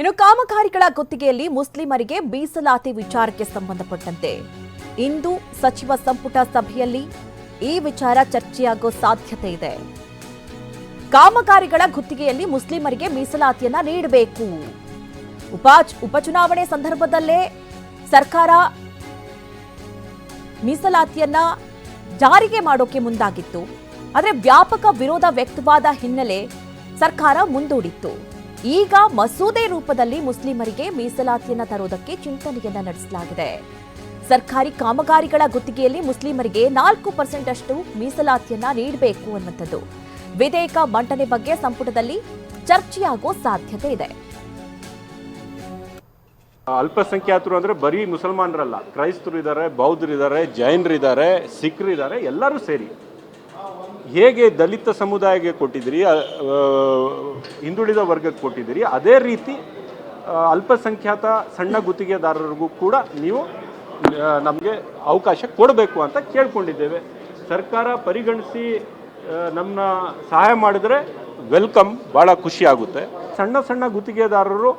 ಇನ್ನು ಕಾಮಗಾರಿಗಳ ಗುತ್ತಿಗೆಯಲ್ಲಿ ಮುಸ್ಲಿಮರಿಗೆ ಮೀಸಲಾತಿ ವಿಚಾರಕ್ಕೆ ಸಂಬಂಧಪಟ್ಟಂತೆ ಇಂದು ಸಚಿವ ಸಂಪುಟ ಸಭೆಯಲ್ಲಿ ಈ ವಿಚಾರ ಚರ್ಚೆಯಾಗೋ ಸಾಧ್ಯತೆ ಇದೆ. ಕಾಮಗಾರಿಗಳ ಗುತ್ತಿಗೆಯಲ್ಲಿ ಮುಸ್ಲಿಮರಿಗೆ ಮೀಸಲಾತಿಯನ್ನ ನೀಡಬೇಕು. ಉಪ ಉಪಚುನಾವಣೆ ಸಂದರ್ಭದಲ್ಲೇ ಸರ್ಕಾರ ಮೀಸಲಾತಿಯನ್ನ ಜಾರಿಗೆ ಮಾಡೋಕೆ ಮುಂದಾಗಿತ್ತು. ಆದರೆ ವ್ಯಾಪಕ ವಿರೋಧ ವ್ಯಕ್ತವಾದ ಹಿನ್ನೆಲೆ ಸರ್ಕಾರ ಮುಂದೂಡಿತ್ತು. ಈಗ ಮಸೂದೆ ರೂಪದಲ್ಲಿ ಮುಸ್ಲಿಮರಿಗೆ ಮೀಸಲಾತಿಯನ್ನು ತರುವುದಕ್ಕೆ ಚಿಂತನೆಯನ್ನ ನಡೆಸಲಾಗಿದೆ. ಸರ್ಕಾರಿ ಕಾಮಗಾರಿಗಳ ಗುತ್ತಿಗೆಯಲ್ಲಿ ಮುಸ್ಲಿಮರಿಗೆ ನಾಲ್ಕು ಪರ್ಸೆಂಟ್ ಅಷ್ಟು ಮೀಸಲಾತಿಯನ್ನ ನೀಡಬೇಕು ಅನ್ನುವಂಥದ್ದು. ವಿಧೇಯಕ ಮಂಡನೆ ಬಗ್ಗೆ ಸಂಪುಟದಲ್ಲಿ ಚರ್ಚೆಯಾಗೋ ಸಾಧ್ಯತೆ ಇದೆ. ಅಲ್ಪಸಂಖ್ಯಾತರು ಅಂದರೆ ಬರೀ ಮುಸಲ್ಮಾನರಲ್ಲ ಕ್ರೈಸ್ತರು ಇದ್ದಾರೆ ಬೌದ್ಧರು ಇದ್ದಾರೆ ಜೈನರು ಇದ್ದಾರೆ ಸಿಖ್ರು ಇದ್ದಾರೆ ಎಲ್ಲರೂ ಸೇರಿ. ಹೇಗೆ ದಲಿತ ಸಮುದಾಯಕ್ಕೆ ಆ, ಹಿಂದುಳಿದ ವರ್ಗಕ್ಕೆ ಕೊಟ್ಟಿದ್ದೀರಿ. ಅದೇ ರೀತಿ ಅಲ್ಪಸಂಖ್ಯಾತ ಸಣ್ಣ ಗುತ್ತಿಗೆದಾರರಿಗೂ ಕೂಡ ನೀವು ನಮಗೆ ಅವಕಾಶ ಕೊಡಬೇಕು ಅಂತ ಕೇಳ್ಕೊಂಡಿದ್ದೇವೆ. ಸರ್ಕಾರ ಪರಿಗಣಿಸಿ ನಮ್ಮನ್ನ ಸಹಾಯ ಮಾಡಿದರೆ ವೆಲ್ಕಮ್, ಭಾಳ ಖುಷಿ ಆಗುತ್ತೆ. ಸಣ್ಣ ಸಣ್ಣ ಗುತ್ತಿಗೆದಾರರು,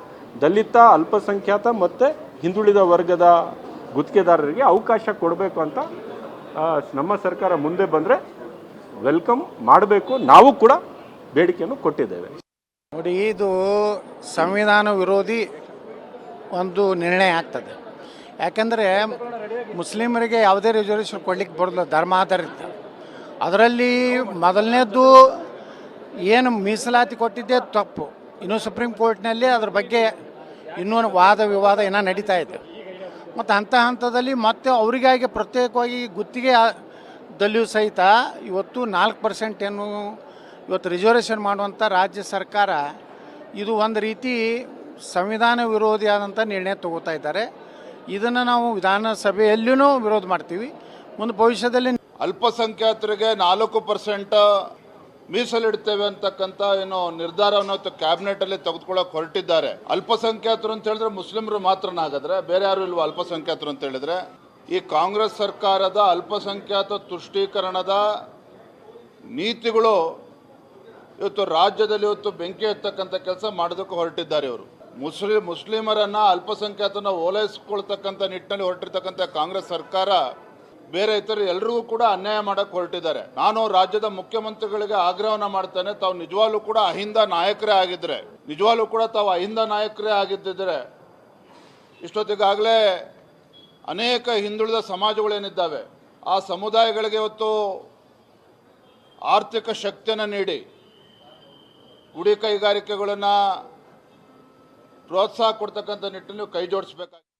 ದಲಿತ, ಅಲ್ಪಸಂಖ್ಯಾತ ಮತ್ತು ಹಿಂದುಳಿದ ವರ್ಗದ ಗುತ್ತಿಗೆದಾರರಿಗೆ ಅವಕಾಶ ಕೊಡಬೇಕು ಅಂತ ನಮ್ಮ ಸರ್ಕಾರ ಮುಂದೆ ಬಂದರೆ ವೆಲ್ಕಮ್ ಮಾಡಬೇಕು. ನಾವು ಕೂಡ ಬೇಡಿಕೆಯನ್ನು ಕೊಟ್ಟಿದ್ದೇವೆ. ನೋಡಿ, ಇದು ಸಂವಿಧಾನ ವಿರೋಧಿ ಒಂದು ನಿರ್ಣಯ ಆಗ್ತದೆ. ಯಾಕಂದರೆ ಮುಸ್ಲಿಮರಿಗೆ ಯಾವುದೇ ರಿಸರ್ವೇಷನ್ ಕೊಡ್ಲಿಕ್ಕೆ ಧರ್ಮ ಆಧಾರಿತ. ಅದರಲ್ಲಿ ಮೊದಲನೇದ್ದು ಏನು ಮೀಸಲಾತಿ ಕೊಟ್ಟಿದ್ದೇ ತಪ್ಪು. ಇನ್ನು ಸುಪ್ರೀಂ ಕೋರ್ಟ್ನಲ್ಲಿ ಅದ್ರ ಬಗ್ಗೆ ಇನ್ನೂ ವಾದ ವಿವಾದ ಏನ ನಡೀತಾ ಇದೆ. ಮತ್ತು ಹಂತ ಹಂತದಲ್ಲಿ ಮತ್ತೆ ಅವರಿಗಾಗಿ ಪ್ರತ್ಯೇಕವಾಗಿ ಗುತ್ತಿಗೆ ದಲ್ಲಿಯೂ ಸಹಿತ ಇವತ್ತು ನಾಲ್ಕು ಪರ್ಸೆಂಟ್ ಏನು ಇವತ್ತು ರಿಸರ್ವೇಷನ್ ಮಾಡುವಂಥ ರಾಜ್ಯ ಸರ್ಕಾರ ಇದು ಒಂದು ರೀತಿ ಸಂವಿಧಾನ ವಿರೋಧಿಯಾದಂಥ ನಿರ್ಣಯ ತಗೋತಾ ಇದ್ದಾರೆ. ಇದನ್ನು ನಾವು ವಿಧಾನಸಭೆಯಲ್ಲಿಯೂ ವಿರೋಧ ಮಾಡ್ತೀವಿ. ಮುಂದೆ ಭವಿಷ್ಯದಲ್ಲಿ ಅಲ್ಪಸಂಖ್ಯಾತರಿಗೆ ನಾಲ್ಕು ಪರ್ಸೆಂಟ್ ಮೀಸಲಿಡ್ತೇವೆ ಅಂತಕ್ಕಂಥ ಏನು ನಿರ್ಧಾರವನ್ನು ಕ್ಯಾಬಿನೆಟ್ ಅಲ್ಲಿ ತೆಗೆದುಕೊಳ್ಳೋಕೆ ಹೊರಟಿದ್ದಾರೆ. ಅಲ್ಪಸಂಖ್ಯಾತರು ಅಂತ ಹೇಳಿದ್ರೆ ಮುಸ್ಲಿಮರು ಮಾತ್ರನಾಗದ್ರೆ ಬೇರೆ ಯಾರು ಇಲ್ವಾ ಅಲ್ಪಸಂಖ್ಯಾತರು ಅಂತ ಹೇಳಿದ್ರೆ? ಈ ಕಾಂಗ್ರೆಸ್ ಸರ್ಕಾರದ ಅಲ್ಪಸಂಖ್ಯಾತ ತುಷ್ಟೀಕರಣದ ನೀತಿಗಳು ಇವತ್ತು ರಾಜ್ಯದಲ್ಲಿ ಇವತ್ತು ಬೆಂಕಿ ಎತ್ತಕ್ಕಂಥ ಕೆಲಸ ಮಾಡೋದಕ್ಕೆ ಹೊರಟಿದ್ದಾರೆ ಇವರು. ಮುಸ್ಲಿ, ಮುಸ್ಲಿಮರನ್ನ ಅಲ್ಪಸಂಖ್ಯಾತನ ಓಲೈಸ್ಕೊಳ್ತಕ್ಕಂಥ ನಿಟ್ಟಿನಲ್ಲಿ ಹೊರಟಿರ್ತಕ್ಕಂಥ ಕಾಂಗ್ರೆಸ್ ಸರ್ಕಾರ ಬೇರೆ ಇತರ ಎಲ್ರಿಗೂ ಕೂಡ ಅನ್ಯಾಯ ಮಾಡಕ್ಕೆ ಹೊರಟಿದ್ದಾರೆ. ನಾನು ರಾಜ್ಯದ ಮುಖ್ಯಮಂತ್ರಿಗಳಿಗೆ ಆಗ್ರಹವನ್ನ ಮಾಡ್ತೇನೆ. ತಾವು ನಿಜವಾಗ್ಲೂ ಕೂಡ ಅಹಿಂದ ನಾಯಕರೇ ಆಗಿದ್ರೆ, ನಿಜವಾಗ್ಲೂ ಕೂಡ ತಾವು ಅಹಿಂದ ನಾಯಕರೇ ಆಗಿದ್ದಿದ್ರೆ ಇಷ್ಟೊತ್ತಿಗಾಗಲೇ ಅನೇಕ ಹಿಂದುಳಿದ ಸಮಾಜಗಳೇನಿದ್ದಾವೆ, ಆ ಸಮುದಾಯಗಳಿಗೆ ಇವತ್ತು ಆರ್ಥಿಕ ಶಕ್ತಿಯನ್ನು ನೀಡಿ ಗುಡಿ ಕೈಗಾರಿಕೆಗಳನ್ನು ಪ್ರೋತ್ಸಾಹ ಕೊಡ್ತಕ್ಕಂಥ ನಿಟ್ಟಿನಲ್ಲಿ ಕೈ ಜೋಡಿಸ್ಬೇಕಾಗಿ